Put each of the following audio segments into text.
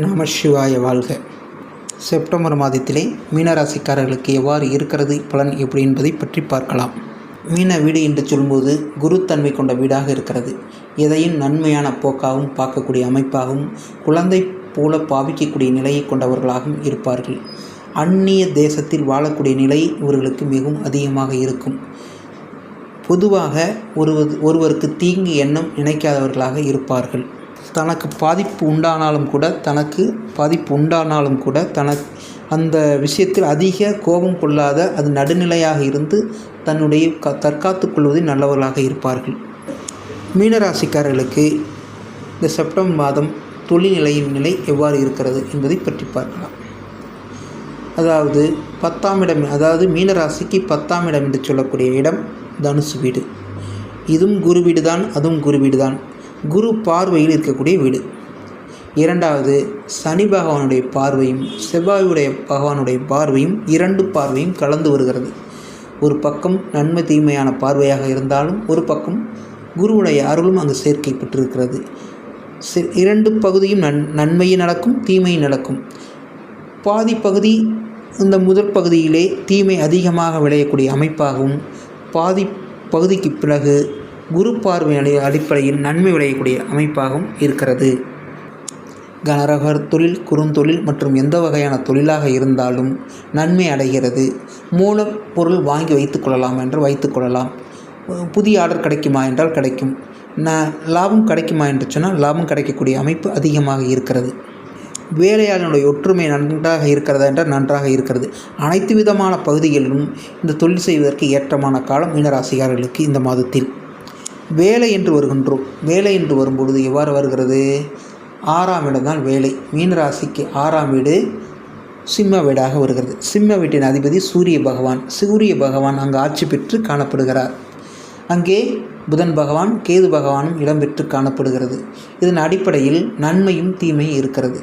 நம சிவாய வாழ்க. செப்டம்பர் மாதத்திலே மீனராசிக்காரர்களுக்கு எவ்வாறு இருக்கிறது பலன் எப்படி என்பதை பற்றி பார்க்கலாம். மீன வீடு என்று சொல்லும்போது குருத்தன்மை கொண்ட வீடாக இருக்கிறது. எதையும் நன்மையான போக்காகவும் பார்க்கக்கூடிய அமைப்பாகவும் குழந்தை போல பாவிக்கக்கூடிய நிலையை கொண்டவர்களாகவும் இருப்பார்கள். அந்நிய தேசத்தில் வாழக்கூடிய நிலை இவர்களுக்கு மிகவும் அதிகமாக இருக்கும். பொதுவாக ஒருவர் ஒருவருக்கு தீங்கு எண்ணம் நினைக்காதவர்களாக இருப்பார்கள். தனக்கு பாதிப்பு உண்டானாலும் கூட தனக்கு பாதிப்பு உண்டானாலும் கூட தனக்கு அந்த விஷயத்தில் அதிக கோபம் கொள்ளாத அது நடுநிலையாக இருந்து தன்னுடைய க தற்காத்துக் கொள்வதில் நல்லவர்களாக இருப்பார்கள். மீனராசிக்காரர்களுக்கு இந்த செப்டம்பர் மாதம் தொழில்நிலையின் நிலை எவ்வாறு இருக்கிறது என்பதை பற்றி பார்க்கலாம். அதாவது பத்தாம் இடம் அதாவது மீனராசிக்கு பத்தாம் இடம் என்று சொல்லக்கூடிய இடம் தனுசு வீடு. இதுவும் குரு வீடு தான் அதுவும் குரு வீடு தான் குரு பார்வையில் இருக்கக்கூடிய வீடு. இரண்டாவது சனி பகவானுடைய பார்வையும் செவ்வாயுடைய பகவானுடைய பார்வையும் இரண்டு பார்வையும் கலந்து வருகிறது. ஒரு பக்கம் நன்மை தீமையான பார்வையாக இருந்தாலும் ஒரு பக்கம் குருவுடைய அருளும் அங்கு சேர்க்கை பெற்றிருக்கிறது. இரண்டு பகுதியும் நன் நன்மையும் நடக்கும் தீமையும் நடக்கும். பாதி பகுதி இந்த முதல் பகுதியிலே தீமை அதிகமாக விளையக்கூடிய அமைப்பாகவும் பாதி பகுதிக்கு பிறகு குரு பார்வை அடிப்படையில் நன்மை விளையக்கூடிய அமைப்பாகவும் இருக்கிறது. கனரகர் தொழில் குறுந்தொழில் மற்றும் எந்த வகையான தொழிலாக இருந்தாலும் நன்மை அடைகிறது. மூலப்பொருள் வாங்கி வைத்துக்கொள்ளலாம் என்று வைத்துக்கொள்ளலாம் புதிய ஆர்டர் கிடைக்குமா என்றால் கிடைக்கும். ந லாபம் கிடைக்குமா என்று சொன்னால் லாபம் கிடைக்கக்கூடிய அமைப்பு அதிகமாக இருக்கிறது. வேலையாளனுடைய ஒற்றுமை நன்றாக இருக்கிறதா என்றால் நன்றாக இருக்கிறது. அனைத்து விதமான பகுதிகளிலும் இந்த தொழில் செய்வதற்கு ஏற்றமான காலம் மீனராசிகாரர்களுக்கு இந்த மாதத்தில். வேலை என்று வருகின்றோம். வேலை என்று வரும்பொழுது எவ்வாறு வருகிறது? ஆறாம் இடம் தான் வேலை. மீனராசிக்கு ஆறாம் வீடு சிம்ம வீடாக வருகிறது. சிம்ம வீட்டின் அதிபதி சூரிய பகவான். சூரிய பகவான் அங்கு ஆட்சி பெற்று காணப்படுகிறார். அங்கே புதன் பகவான் கேது பகவானும் இடம்பெற்று காணப்படுகிறது. இதன் அடிப்படையில் நன்மையும் தீமையும் இருக்கிறது.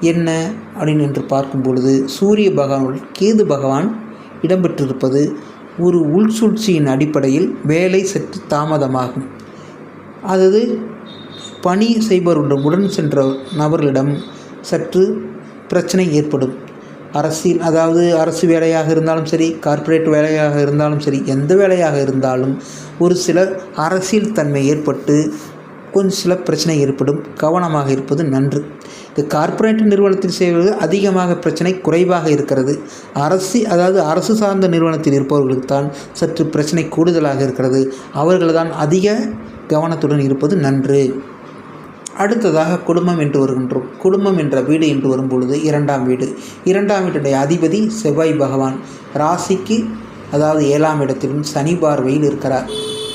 என்ன அப்படின்னு என்று பார்க்கும் பொழுது சூரிய பகவானுடன் கேது பகவான் இடம்பெற்றிருப்பது ஒரு உள்சூழ்ச்சியின் அடிப்படையில் வேலை சற்று தாமதமாகும். அதாவது பணி செய்பவருடன் உடன் சென்ற நபர்களிடம் சற்று பிரச்சனை ஏற்படும். அரசியல் அதாவது அரசு வேலையாக இருந்தாலும் சரி கார்ப்பரேட் வேலையாக இருந்தாலும் சரி எந்த வேலையாக இருந்தாலும் ஒரு சில அரசியல் தன்மை ஏற்பட்டு கொஞ்சம் சில பிரச்சனை ஏற்படும். கவனமாக இருப்பது நன்று. இந்த கார்ப்பரேட் நிறுவனத்தில் செய்வது அதிகமாக பிரச்சனை குறைவாக இருக்கிறது. அரசு அதாவது அரசு சார்ந்த நிறுவனத்தில் இருப்பவர்களுக்கு தான் சற்று பிரச்சனை கூடுதலாக இருக்கிறது. அவர்கள் தான் அதிக கவனத்துடன் இருப்பது நன்று. அடுத்ததாக குடும்பம் என்று வருகின்றோம். குடும்பம் என்ற வீடு என்று வரும்பொழுது இரண்டாம் வீடு. இரண்டாம் வீட்டுடைய அதிபதி செவ்வாய் பகவான். ராசிக்கு அதாவது ஏழாம் இடத்திலும் சனி பார்வையில் இருக்கிறார்.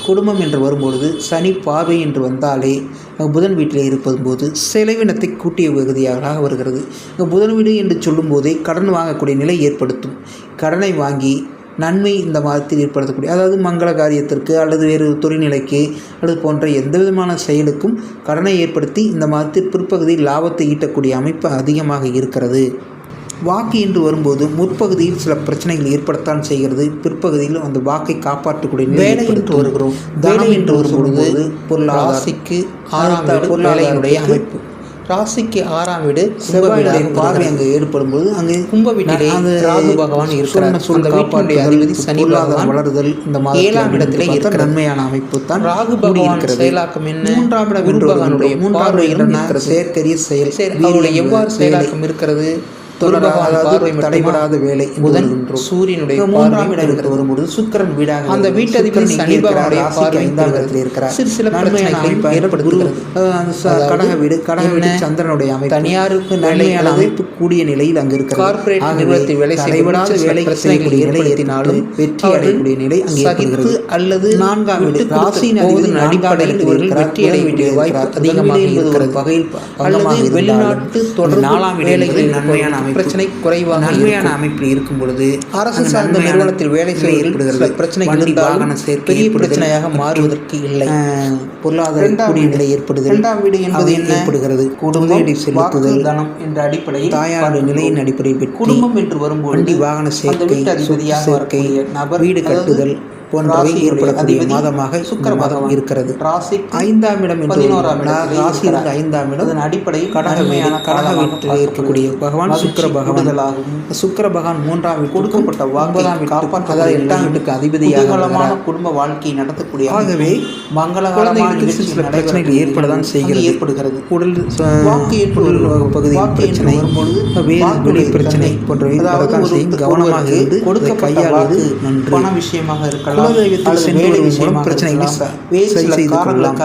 குடும்பம் என்று வரும்பொழுது சனி பார்வை என்று வந்தாலே புதன் வீட்டில் இருப்பதும்போது செலவினத்தை கூட்டிய பகுதியாக வருகிறது. புதன் வீடு என்று சொல்லும்போதே கடன் வாங்கக்கூடிய நிலை ஏற்படுத்தும். கடனை வாங்கி நன்மை இந்த மாதத்தில் ஏற்படுத்தக்கூடிய அதாவது மங்கள காரியத்திற்கு அல்லது வேறு தொழில்நிலைக்கு அல்லது போன்ற எந்த விதமான செயலுக்கும் கடனை ஏற்படுத்தி இந்த மாதத்தில் பிற்பகுதியில் லாபத்தை ஈட்டக்கூடிய அமைப்பு அதிகமாக இருக்கிறது. வாக்கு என்று வரும்போது முற்பகுதியில் சில பிரச்சனைகள் ஏற்படத்தான் செய்கிறது. பிற்பகுதியில் அந்த வாக்கை காப்பாற்றக்கூடிய வேலை என்று வருகிறோம். தனம் என்று வரும்பொழுது பொருளாதாரத்துக்கு ஆறாம் பொருளாதாரனுடைய அமைப்பு. ராசிக்கு ஆறாம் வீடு செவ்வாயுடைய பார்வை அங்கு ஏற்படும் போது அங்கு கும்ப வீட்டிலே அந்த ராகு பகவான் இருக்கிறார். அந்த வீட்டினுடைய அதிபதி சனி பகவான் வளருதல் இந்த மாதிரி ஏழாம் இடத்திலே இருக்கிற நன்மையான அமைப்பு தான் ராகு பகவான் செயலாக்கம் என்ன? மூன்றாம் இடம் குரு பகவானுடைய மூன்றாம் இடம் செயற்கரிய செயல் அவருடைய எவ்வாறு செயலாக்கம் இருக்கிறது? தடைபடாத வேலை புதன் சூரியனுடைய மூன்றாம் இடம் இருக்கிறது. வரும்போது சுக்கிரன் வீடாக அந்த வீட்டதிபதி சனி பகவானுடைய பார்வை ஐந்தாம் இடத்தில் இருக்கிறார். சிறு சில அமைப்பை ஏற்படுத்துகிறது. கடக வீடு கடக வீடு சந்திரனுடைய அமைப்பு தனியாருக்கு நன்மையான அமைப்பு கூடிய நிலையில் அங்கு இருக்கிறது. கார்ப்பரேட் நிறுவனத்தில் வேலை தடைபடாத வேலை செய்யக்கூடிய நிலை வெற்றி அடையக்கூடிய நிலை அங்கே ஏற்படுகிறது. அல்லது நான்காம் வீடு ராசியின் அடிப்படையில் இவர்கள் வெற்றி அடையக்கூடிய வாய்ப்பு அதிகமாக இருக்கிறது. வகையில் அல்லது வெளிநாட்டு தொடர் நாலாம் வேலைகளில் நன்மையான அமைப்பு பிரச்சனை குறைவாக நன்மையான அமைப்பில் இருக்கும் பொழுது அரசு சார்ந்த நிறுவனத்தில் வேலை செய்ய ஏற்படுகிறது. பிரச்சனை வாகன சேர்க்கை பெரிய பிரச்சனையாக மாறுவதற்கு இல்லை. பொருளாதார நிலை ஏற்படுதல் இரண்டாம் வீடு என்பது ஏற்படுகிறது. குடும்ப செலுத்துதல் தனம் என்ற அடிப்படையில் தாயாருடைய நிலையின் அடிப்படையில் குடும்பம் என்று வரும்போது வண்டி வாகன சேர்க்கை சொத்து சேர்க்கை நபர் வீடு கட்டுதல் போன்றவை ஏற்படக்கூடிய மாதமாக சுக்கிர மாதம். இருக்கிறது. ஐந்தாம் இடம் பதினோராம். ஐந்தாம் இடம் அதன் அடிப்படையில் கடக வீடு நன்மையான கடக வீட்டில் இருக்கக்கூடிய பகவான் சுக்கிர பகவான். சுக்கிர பகவான் மூன்றாம் கொடுக்கப்பட்ட ஒன்பதாம் அதாவது எட்டாம் வீட்டுக்கு அதிபதியாக. குடும்ப வாழ்க்கையை நடத்தக்கூடிய ஆகவே மங்களகரமான சில பிரச்சனைகள் ஏற்படதான் செய்கிறது. ஏற்படுகிறது. உடல் வாக்கு வரும் பகுதி பிரச்சனை வெளி பிரச்சனை போன்றவை கவனமாக இருந்து கொடுக்கப்பட்ட கையாளுவது நன்று. பண விஷயமாக இருக்கலாம். குலதெய்வத்தில் சென்று மூலம் பிரச்சனைகளை சரி செய்து கொள்ளலாம்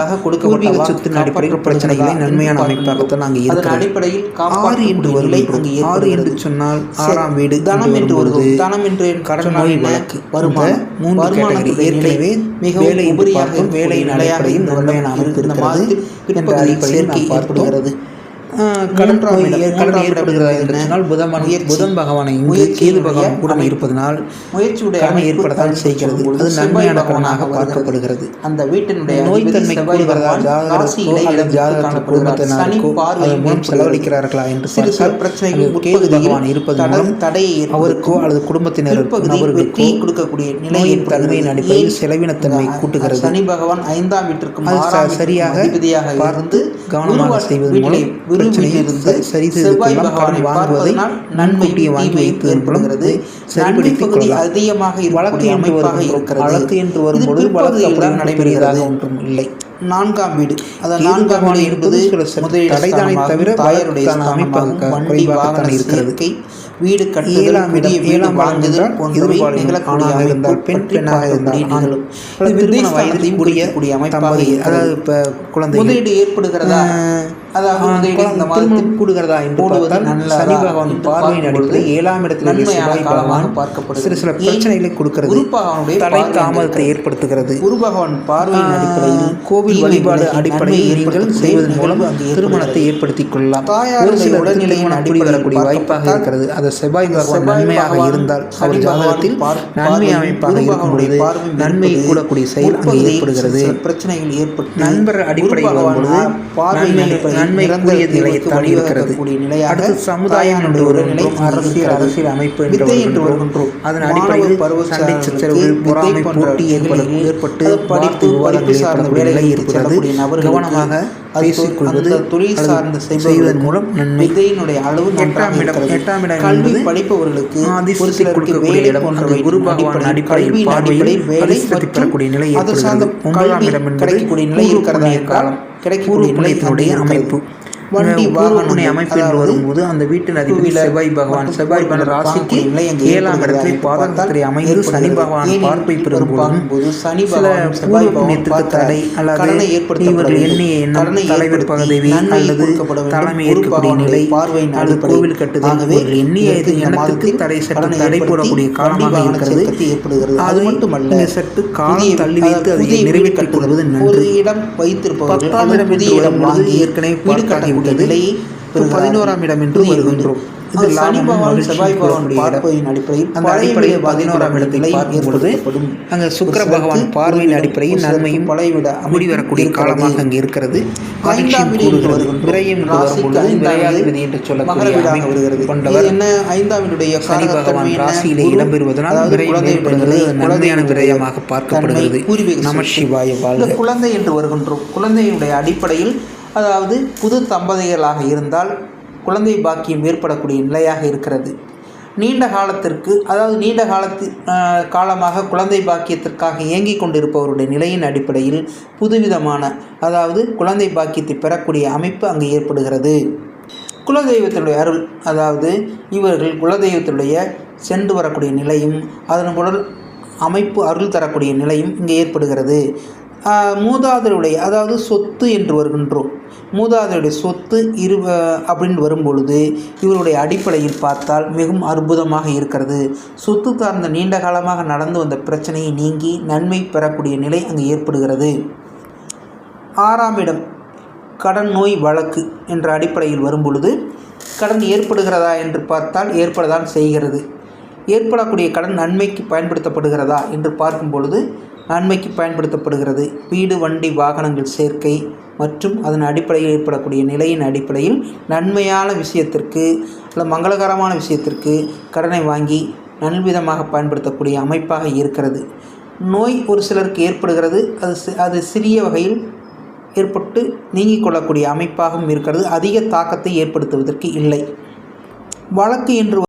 பூர்வீக சொத்தின் அடிப்படையில் பிரச்சனைகளை நன்மையான. அமைப்பாகத்தான் அதன் இருக்கிறது. அடிப்படையில் ஆறு என்று வருகின்றோம் ஆறு என்று. சொன்னால் ஆறாம் வீடு தனம் என்று வருகிறது தனம் என்று கடன் நோய்? வழக்கு மூன்று கேட்டகரி. ஏற்கனவே மிகவும் வேலை உபரியாக வேலையின் இந்த நன்மையான அமைப்பு இருக்கிறது என்ற அடிப்படையில் நாம் ஏற்படுகிறது ஆஹ் கடன் மூன்றாம் நோய் இடம், கடன் மூன்றாம் இடம் ஏற்படுகிறதா என்று என்ன? சொன்னால் புதன். புதன் பகவானை கேது. இருப்பதனால் முயற்சியுடைய ஏற்படத்தான் செய்கிறது அது நன்மையான கடனாக. பார்க்கப்படுகிறது அந்த வீட்டினுடைய. செலவழிக்கிறார்களா என்று பிரச்சனைகள் கேது தடையை. அவருக்கோ அல்லது குடும்பத்தினருக்கோ பிற்பகுதியில் நபர்களுக்கோ வெற்றியை கொடுக்கக்கூடிய நிலை நோயின் ஏற்படுகிறது. தன்மையின் அடிப்படையில்? செலவினத்தன்மை கூட்டுகிறது. சனி பகவான் ஐந்தாம் வீட்டிற்கும் சரியாக பார்த்து கவனமாக வீட்டிலே மூலம் விரு பிரச்சனையை வீட்டிலிருந்து ச- சரி செய்து செவ்வாய் கொள்ளலாம். பகவானை கடன் வாங்குவதை முன்கூட்டியே வாங்கி வைப்பதன் மூலம் ஏற்படுகிறது. சரிப்படுத்திக் கொள்ளலாம். அதிகமாக வழக்கு என்று இருக்கிறது வழக்கு என்று வரும்பொழுது வழக்கு தான் நடைபெறுகிறதாக நடைபெறுகிறது ஒன்றும் இல்லை நான்காம் வீடு அதாவது நான்காம் வீடு என்பது என்பது தடைதானே தவிர தாயாருடைய அமைப்பாக குறைவாகத்தான் இருக்கிறது. வீடு கட்டுதல் ஏழாம் இடம் ஏழாம் என்றால் போன்றவை எதிர்பாலினம் நிகழக்கூடிய ஆணாக இருந்தால் பெண் பெண்ணாக இருந்தால் பார்க்கக்கூடிய ஆண் நிகழும். அது இது திருமண வித்தை வயதில் ஸ்தானத்தையும் கூடிய குறிக்கக்கூடிய அமைப்பாக. அதாவது இப்போ குழந்தை முதலீடு ஏற்படுகிறதா அதாவது திருமணம் கூடுகிறதா என்று பார்த்தால் சனி பகவான் பார்வையின் அடிப்படையில் ஏழாம் இடத்தில் செவ்வாய் பகவான் பார்க்கப்படுகிறது. சில சில? பிரச்சனைகளை கொடுக்கிறது தடை பார்வை தாமதத்தை. ஏற்படுத்துகிறது குரு பகவான் பார்வையின் ஆஹ், அடிப்படையில் கோவில் வழிபாடு அடிப்படையில் நீங்கள் செய்வதன் மூலம் திருமணத்தை. ஏற்படுத்திக் கொள்ளலாம் ஒரு சில உடல்நிலையின் அடிப்படையில் கூடி வரக்கூடிய வாய்ப்பாக இருக்கிறது அது செவ்வாய் பகவான் நன்மையாக இருந்தால் அவர் ஜாதகத்தில் நன்மை அமைப்பாக இருக்கும் பொழுது நன்மை கூடக்கூடிய செயல் அங்கு ஏற்படுகிறது பிரச்சனைகள் ஏற்பட்டு நண்பர் அடிப்படையில் வரும்பொழுது பார்வையின் நன்மை அடிப்படையில் நன்மை நிரந்தர கூடிய நிலையை தீர்வுக்கு தாண்டி இருக்கிறது. அடுத்து சமுதாயம் என்று உடல்நிலை வருகின்றோம் அரசியல் இருக்கிறது. அரசியல் அமைப்பு என்று வருகின்றோம். அதன் அடிப்படையில் பருவச்சாரர்களுக்கு சண்டை சச்சரவுகள் பொறாமை போட்டி ஏற்பட நிலைகளில் ஏற்பட்டு அது படிப்பு, சார்ந்த நிலை செல்லக்கூடிய நபர்களுக்கு கவனமாக பேசிக்கொள்வது தொழில் சார்ந்த செய்வதன் மூலம் நன்மை வித்தையினுடைய அளவு எட்டாம் இடம். எட்டாம் இடம் கல்வி படிப்பவர்களுக்கு ஒரு சிலருக்கு வேலை போன்றவை குரு பகவான் அடிப்படையில் பார்வையில் வேலை பெறக்கூடிய நிலை அது ஏற்படுகிறது சார்ந்த ஒன்பதாம் இடம் என்பது கிடைக்கக்கூடிய நிலை இருக்கிறதா புண்ணிய என்றால் காலம் கிடைக்கக்கூடிய பூர்வ நிலை புண்ணியத்தினுடைய அங்கு அமைப்பு. வண்டி பூர்வ புண்ணிய அமைப்பு என்று வரும்போது அந்த வீட்டின் அதிபதி செவ்வாய் பகவான் செவ்வாய் பகவான் ராசிக்கு ஏழாம் பாதகத்திலே பார்த்தால் அமைந்து சனி. பகவான் பார்வை பெறும்போதும் பார்க்கும்போது சனி சில பகவான் செவ்வாய் பூர்வ பகவான் புண்ணியத்திற்கு தடை அல்லது இவர்கள். எண்ணிய எண்ணம் தலைவர் நன்மையை அல்லது. தலைமை ஏற்கக்கூடிய நிலை பார்வையின் அல்லது. கோவில் கட்டுதல் எண்ணிய எண்ணத்துக்கு மாதத்தில் தடை சற்று தடை போடக்கூடிய வாகன இருக்கிறது. அது மட்டுமல்ல சற்று காலம் தள்ளி வைத்து அதை நிறைவேற்றிக். கொள்வது நன்று இடம் வைத்திருப்பவர்கள் பத்தாம் அல்லது இடம் வாங்கி ஏற்கனவே வீடு நிலையை பெறுகிறார்கள். பதினோராம் இடம் என்று. வருகின்றோம். இது சனி பகவான் செவ்வாய் அடிப்படையில் அந்த அடிப்படையில் பதினோராம். அங்கே சுக்கிர பகவான் பார்வையின் அடிப்படையில் நன்மையும் பழைய வீடு வரக்கூடிய. காலமாக அங்கே இருக்கிறது. விரயம் விரையாதிபதி என்று சொல்லக்கூடிய வருகிறது கொண்டவர் என்ன ஐந்தாம் வீடுடைய சனி பகவான்? ராசியிலே இடம்பெறுவதனால் விரையும் ஏற்படுகிறது நன்மையான விரயமாக பார்க்கப்படுகிறது நம. சிவாய வாழ்க குழந்தை என்று வருகின்றோம் குழந்தையினுடைய அடிப்படையில் அதாவது புது தம்பதிகளாக இருந்தால் குழந்தை பாக்கியம் ஏற்படக்கூடிய நிலையாக இருக்கிறது. நீண்ட காலத்திற்கு அதாவது நீண்ட காலத்து காலமாக குழந்தை பாக்கியத்திற்காக இயங்கிக் கொண்டிருப்பவருடைய நிலையின் அடிப்படையில் புதுவிதமான அதாவது குழந்தை பாக்கியத்தை பெறக்கூடிய அமைப்பு அங்கு ஏற்படுகிறது. குலதெய்வத்தினுடைய அருள் அதாவது இவர்கள் குலதெய்வத்தினுடைய சென்று வரக்கூடிய நிலையும் அதன் உடல் அமைப்பு அருள் தரக்கூடிய நிலையும் இங்கே ஏற்படுகிறது. மூதாதருடைய அதாவது சொத்து என்று வருகின்றோம். மூதாதருடைய சொத்து இரு அப்படின்னு வரும்பொழுது இவருடைய அடிப்படையில் பார்த்தால் மிகவும் அற்புதமாக இருக்கிறது. சொத்து சார்ந்த நீண்ட காலமாக நடந்து வந்த பிரச்சனையை நீங்கி நன்மை பெறக்கூடிய நிலை அங்கு ஏற்படுகிறது. ஆறாம் இடம் கடன் நோய் வழக்கு என்ற அடிப்படையில் வரும்பொழுது கடன் ஏற்படுகிறதா என்று பார்த்தால் ஏற்படதான் செய்கிறது. ஏற்படக்கூடிய கடன் நன்மைக்கு பயன்படுத்தப்படுகிறதா என்று பார்க்கும் பொழுது நன்மைக்கு பயன்படுத்தப்படுகிறது. வீடு வண்டி வாகனங்கள் சேர்க்கை மற்றும் அதன் அடிப்படையில் ஏற்படக்கூடிய நிலையின் அடிப்படையில் நன்மையான விஷயத்திற்கு அல்ல மங்களகரமான விஷயத்திற்கு கடனை வாங்கி நல்விதமாக பயன்படுத்தக்கூடிய அமைப்பாக இருக்கிறது. நோய் ஒரு சிலருக்கு ஏற்படுகிறது. அது அது சிறிய வகையில் ஏற்பட்டு நீங்கிக் கொள்ளக்கூடிய அமைப்பாகவும் இருக்கிறது. அதிக தாக்கத்தை ஏற்படுத்துவதற்கு இல்லை. வழக்கு என்று